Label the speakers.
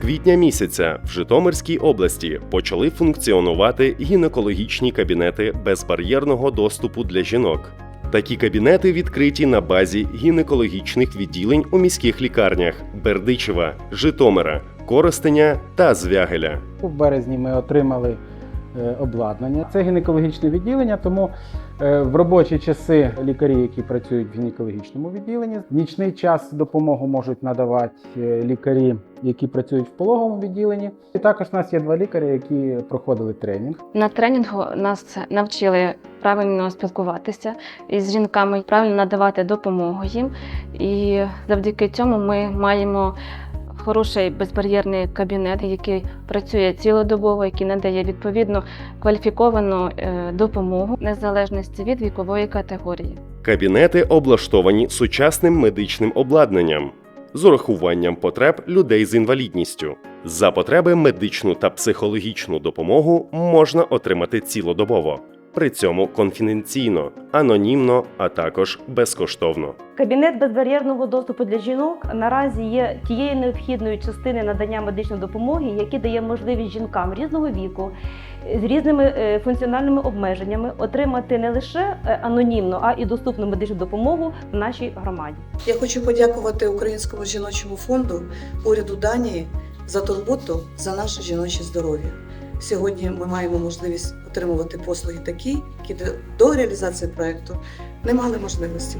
Speaker 1: квітня місяця в Житомирській області почали функціонувати гінекологічні кабінети безбар'єрного доступу для жінок. Такі кабінети відкриті на базі гінекологічних відділень у міських лікарнях Бердичева, Житомира, Коростеня та Звягеля.
Speaker 2: У березні ми отримали обладнання. Це гінекологічне відділення, тому е, в робочі часи лікарі, які працюють в гінекологічному відділенні, в нічний час допомогу можуть надавати е, лікарі, які працюють в пологовому відділенні. І також у нас є два лікарі, які проходили тренінг.
Speaker 3: На тренінгу нас навчили правильно спілкуватися із жінками, правильно надавати допомогу їм. І завдяки цьому ми маємо хороший безбар'єрний кабінет, який працює цілодобово, який надає відповідно кваліфіковану е, допомогу незалежності від вікової категорії.
Speaker 1: Кабінети облаштовані сучасним медичним обладнанням з урахуванням потреб людей з інвалідністю. За потреби медичну та психологічну допомогу можна отримати цілодобово, при цьому конфіденційно, анонімно, а також безкоштовно.
Speaker 4: Кабінет безбар'єрного доступу для жінок наразі є тією необхідною частиною надання медичної допомоги, які дає можливість жінкам різного віку з різними е, функціональними обмеженнями отримати не лише е, анонімну, а і доступну медичну допомогу в нашій громаді.
Speaker 5: Я хочу подякувати Українському жіночому фонду, уряду Данії за турботу за наше жіноче здоров'я. Сьогодні ми маємо можливість отримувати послуги такі, які до- реалізації проекту не мали можливості.